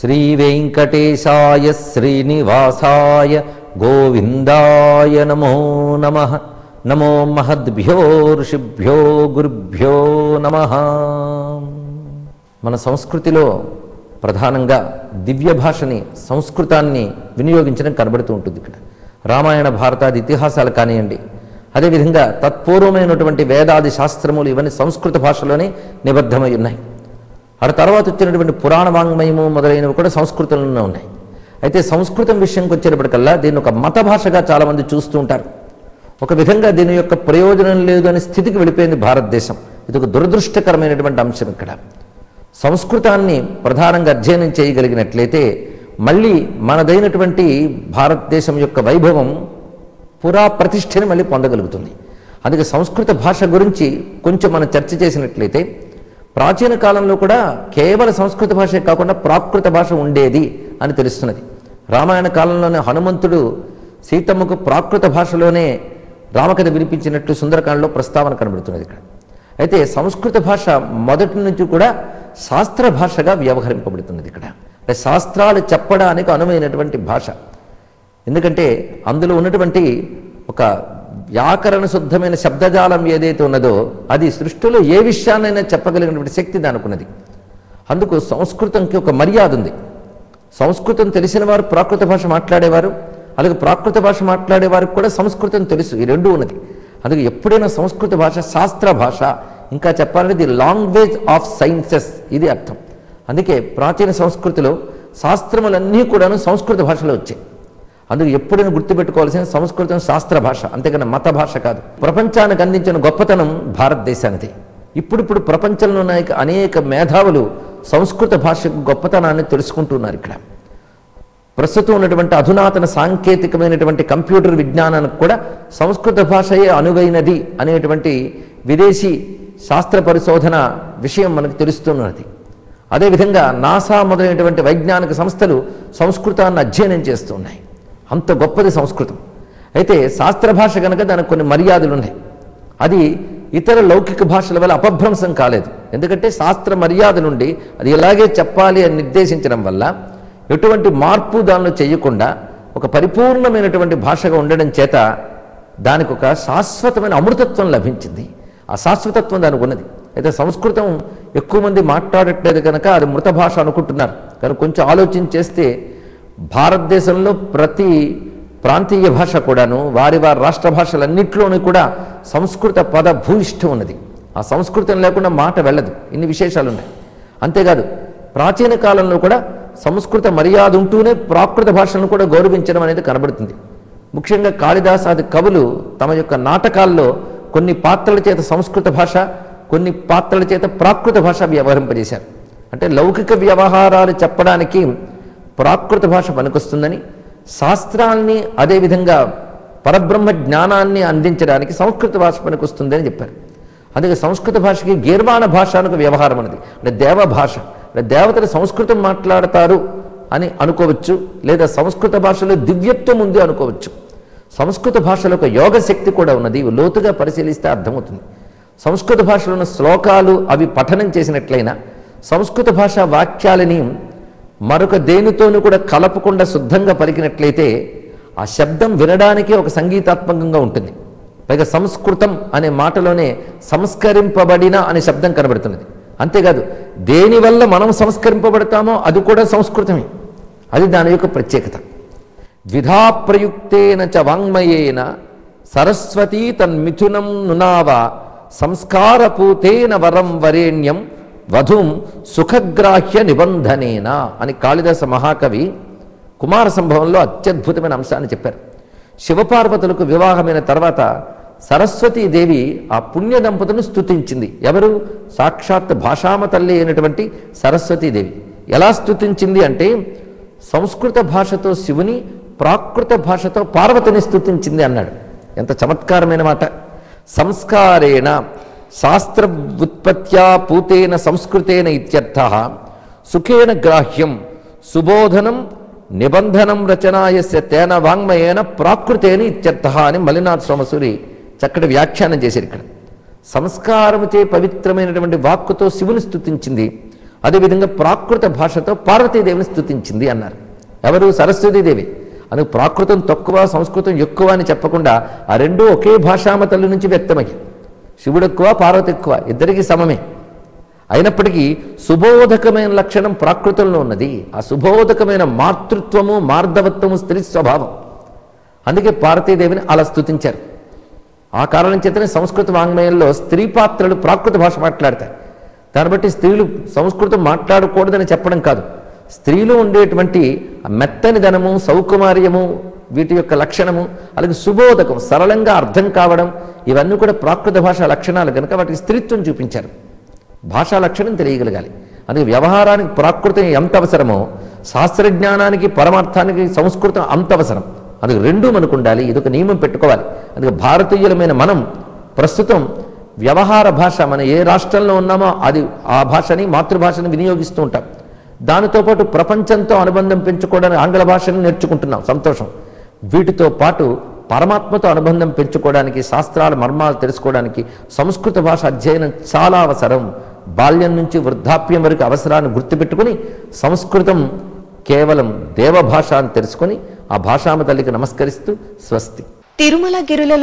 శ్రీవేంకటేశాయ శ్రీనివాసాయ గోవిందాయ నమో నమ. నమో మహద్భ్యో ఋషిభ్యో గురుభ్యో నమ. మన సంస్కృతిలో ప్రధానంగా దివ్య భాషని సంస్కృతాన్ని వినియోగించడం కనబడుతూ ఉంటుంది ఇక్కడ. రామాయణ భారతాది ఇతిహాసాలు కానివ్వండి. అదేవిధంగా తత్పూర్వమైనటువంటి వేదాది శాస్త్రములు ఇవన్నీ సంస్కృత భాషలోనే నిబద్ధమై ఉన్నాయి. ఆ తర్వాత వచ్చినటువంటి పురాణ వాంగ్మయము మొదలైనవి కూడా సంస్కృతంలోనే ఉన్నాయి. అయితే సంస్కృతం విషయంకి వచ్చేటప్పటికల్లా దీన్ని ఒక మత భాషగా చాలామంది చూస్తూ ఉంటారు. ఒక విధంగా దీని యొక్క ప్రయోజనం లేదు అనే స్థితికి వెళ్ళిపోయింది భారతదేశం. ఇది ఒక దురదృష్టకరమైనటువంటి అంశం ఇక్కడ. సంస్కృతాన్ని ప్రధానంగా అధ్యయనం చేయగలిగినట్లయితే మళ్ళీ మనదైనటువంటి భారతదేశం యొక్క వైభవం పురా ప్రతిష్టని మళ్ళీ పొందగలుగుతుంది. అందుకే సంస్కృత భాష గురించి కొంచెం మనం చర్చ చేసినట్లయితే ప్రాచీన కాలంలో కూడా కేవల సంస్కృత భాషే కాకుండా ప్రాకృత భాష ఉండేది అని తెలుస్తున్నది. రామాయణ కాలంలోనే హనుమంతుడు సీతమ్మకు ప్రాకృత భాషలోనే రామకథ వినిపించినట్లు సుందరకాండలో ప్రస్తావన కనబడుతున్నది ఇక్కడ. అయితే సంస్కృత భాష మొదటి నుంచి కూడా శాస్త్ర భాషగా వ్యవహరింపబడుతున్నది ఇక్కడ. అంటే శాస్త్రాలు చెప్పడానికి అనువైనటువంటి భాష. ఎందుకంటే అందులో ఉన్నటువంటి ఒక వ్యాకరణ శుద్ధమైన శబ్దజాలం ఏదైతే ఉన్నదో అది సృష్టిలో ఏ విషయాన్నైనా చెప్పగలిగినటువంటి శక్తి దానికున్నది. అందుకు సంస్కృతంకి ఒక మర్యాద ఉంది. సంస్కృతం తెలిసిన వారు ప్రాకృత భాష మాట్లాడేవారు అలాగే ప్రాకృత భాష మాట్లాడే వారికి కూడా సంస్కృతం తెలుసు. ఈ రెండు ఉన్నది. అందుకే ఎప్పుడైనా సంస్కృత భాష శాస్త్ర భాష ఇంకా చెప్పాలంటే ది లాంగ్వేజ్ ఆఫ్ సైన్సెస్ ఇది అర్థం. అందుకే ప్రాచీన సంస్కృతిలో శాస్త్రములన్నీ కూడాను సంస్కృత భాషలో వచ్చాయి. అందుకు ఎప్పుడైనా గుర్తుపెట్టుకోవాల్సిన సంస్కృతం శాస్త్ర భాష అంతేకాని మత భాష కాదు. ప్రపంచానికి అందించిన గొప్పతనం భారతదేశానిది. ఇప్పుడిప్పుడు ప్రపంచంలో ఉన్న అనేక మేధావులు సంస్కృత భాషకు గొప్పతనాన్ని తెలుసుకుంటున్నారు ఇక్కడ. ప్రస్తుతం ఉన్నటువంటి అధునాతన సాంకేతికమైనటువంటి కంప్యూటర్ విజ్ఞానానికి కూడా సంస్కృత భాషయే అనువైనది అనేటువంటి విదేశీ శాస్త్ర పరిశోధన విషయం మనకు తెలుస్తున్నది. అదేవిధంగా నాసా మొదలైనటువంటి వైజ్ఞానిక సంస్థలు సంస్కృతాన్ని అధ్యయనం చేస్తున్నాయి. అంత గొప్పది సంస్కృతం. అయితే శాస్త్ర భాష కనుక దానికి కొన్ని మర్యాదలు ఉన్నాయి అది ఇతర లౌకిక భాషల వల్ల అపభ్రంశం కాలేదు. ఎందుకంటే శాస్త్ర మర్యాద నుండి అది ఇలాగే చెప్పాలి అని నిర్దేశించడం వల్ల ఎటువంటి మార్పు దానిలో చేయకుండా ఒక పరిపూర్ణమైనటువంటి భాషగా ఉండడం చేత దానికి ఒక శాశ్వతమైన అమృతత్వం లభించింది. ఆ శాశ్వతత్వం దానికి ఉన్నది. అయితే సంస్కృతం ఎక్కువ మంది మాట్లాడట్లేదు కనుక అది మృత భాష అనుకుంటున్నారు. కానీ కొంచెం ఆలోచన చేస్తే భారతదేశంలో ప్రతి ప్రాంతీయ భాష కూడాను వారి వారి రాష్ట్ర భాషలన్నింటిలోనూ కూడా సంస్కృత పద భూయిష్టం ఉన్నది. ఆ సంస్కృతం లేకుండా మాట వెళ్ళదు. ఇన్ని విశేషాలు ఉన్నాయి. అంతేకాదు ప్రాచీన కాలంలో కూడా సంస్కృత మర్యాద ఉంటూనే ప్రాకృత భాషను కూడా గౌరవించడం అనేది కనబడుతుంది. ముఖ్యంగా కాళిదాసాది కవులు తమ యొక్క నాటకాల్లో కొన్ని పాత్రల చేత సంస్కృత భాష కొన్ని పాత్రల చేత ప్రాకృత భాష వ్యవహరింపజేశారు. అంటే లౌకిక వ్యవహారాలు చెప్పడానికి ప్రాకృత భాష పనికొస్తుందని శాస్త్రాల్ని అదేవిధంగా పరబ్రహ్మ జ్ఞానాన్ని అందించడానికి సంస్కృత భాష పనికొస్తుందని చెప్పారు. అందుకే సంస్కృత భాషకి గీర్వాణ భాష అనొక వ్యవహారం అనేది. అంటే దేవ భాష అంటే దేవతలు సంస్కృతం మాట్లాడతారు అని అనుకోవచ్చు లేదా సంస్కృత భాషలో దివ్యత్వం ఉంది అనుకోవచ్చు. సంస్కృత భాషలో ఒక యోగ శక్తి కూడా ఉన్నది లోతుగా పరిశీలిస్తే అర్థమవుతుంది. సంస్కృత భాషలో ఉన్న శ్లోకాలు అవి పఠనం చేసినట్లయినా సంస్కృత భాష వాక్యాలని మరొక దేనితోనూ కూడా కలపకుండా శుద్ధంగా పలికినట్లయితే ఆ శబ్దం వినడానికే ఒక సంగీతాత్మకంగా ఉంటుంది. పైగా సంస్కృతం అనే మాటలోనే సంస్కరింపబడిన అనే శబ్దం కనబడుతున్నది. అంతేకాదు దేనివల్ల మనం సంస్కరింపబడతామో అది కూడా సంస్కృతమే. అది దాని యొక్క ప్రత్యేకత. ద్విధా ప్రయుక్తేన చ వాంగ్మయేన సరస్వతీ తన్మిథునం నునావ సంస్కారపూతేన వరం వరేణ్యం వధుం సుఖగ్రాహ్య నిబంధనేనా అని కాళిదాస మహాకవి కుమార సంభవంలో అత్యద్భుతమైన అంశాన్ని చెప్పారు. శివపార్వతులకు వివాహమైన తర్వాత సరస్వతీదేవి ఆ పుణ్య దంపతులను స్తుతించింది. ఎవరు? సాక్షాత్ భాషామ తల్లి అయినటువంటి సరస్వతీదేవి ఎలా స్తుతించింది అంటే సంస్కృత భాషతో శివుని ప్రాకృత భాషతో పార్వతిని స్తుతించింది అన్నాడు. ఎంత చమత్కారమైన మాట. సంస్కారేణ శాస్త్ర ఉత్పత్త్యా పూతేన సంస్కృతేన ఇత్యర్థ. సుఖేన గ్రాహ్యం సుబోధనం నిబంధనం రచనాయస్య తేన వాంగ్మయేన ప్రాకృతేన ఇత్యర్థ అని మలినాథ్ సోమసూరి చక్కటి వ్యాఖ్యానం చేశారు ఇక్కడ. సంస్కారముచే పవిత్రమైనటువంటి వాక్కుతో శివుని స్తుతించింది. అదేవిధంగా ప్రాకృత భాషతో పార్వతీదేవిని స్తుతించింది అన్నారు. ఎవరు? సరస్వతీదేవి. అందుకు ప్రాకృతం తక్కువ సంస్కృతం ఎక్కువ అని చెప్పకుండా ఆ రెండూ ఒకే భాషామతల నుంచి వ్యక్తమయ్యాయి. శివుడు ఎక్కువ పార్వతి ఎక్కువ ఇద్దరికీ సమమే. అయినప్పటికీ సుబోధకమైన లక్షణం ప్రాకృతంలో ఉన్నది. ఆ సుబోధకమైన మాతృత్వము మార్ధవత్వము స్త్రీ స్వభావం. అందుకే పార్వతీదేవిని అలా స్తుతించారు. ఆ కారణం చేతనే సంస్కృత వాంగ్మయంలో స్త్రీ పాత్రలు ప్రాకృత భాష మాట్లాడతాయి. దాన్ని బట్టి స్త్రీలు సంస్కృతం మాట్లాడకూడదని చెప్పడం కాదు. స్త్రీలో ఉండేటువంటి మెత్తని ధనము సౌకుమార్యము వీటి యొక్క లక్షణము అలాగే సుబోధకం సరళంగా అర్థం కావడం ఇవన్నీ కూడా ప్రాకృత భాషా లక్షణాలు కనుక వాటికి స్థిరత్వం చూపించారు. భాషా లక్షణం తెలియగలగాలి. అందుకే వ్యవహారానికి ప్రాకృతం ఎంత అవసరమో శాస్త్రజ్ఞానానికి పరమార్థానికి సంస్కృతం అంత అవసరం. అందుకు రెండూ మనకు ఉండాలి ఇదొక నియమం పెట్టుకోవాలి. అందుకే భారతీయులమైన మనం ప్రస్తుతం వ్యవహార భాష మనం ఏ రాష్ట్రంలో ఉన్నామో అది ఆ భాషని మాతృభాషని వినియోగిస్తూ ఉంటాం. దానితో పాటు ప్రపంచంతో అనుబంధం పెంచుకోవడానికి ఆంగ్ల భాషను నేర్చుకుంటున్నాం. సంతోషం. వీటితో పాటు పరమాత్మతో అనుబంధం పెంచుకోవడానికి శాస్త్రాల మర్మాలు తెలుసుకోవడానికి సంస్కృత భాష అధ్యయనం చాలా అవసరం. బాల్యం నుంచి వృద్ధాప్యం వరకు అవసరాన్ని గుర్తుపెట్టుకుని సంస్కృతం కేవలం దేవభాష అని తెలుసుకొని ఆ భాషామ తల్లికి నమస్కరిస్తూ స్వస్తి. తిరుమల గిరులలో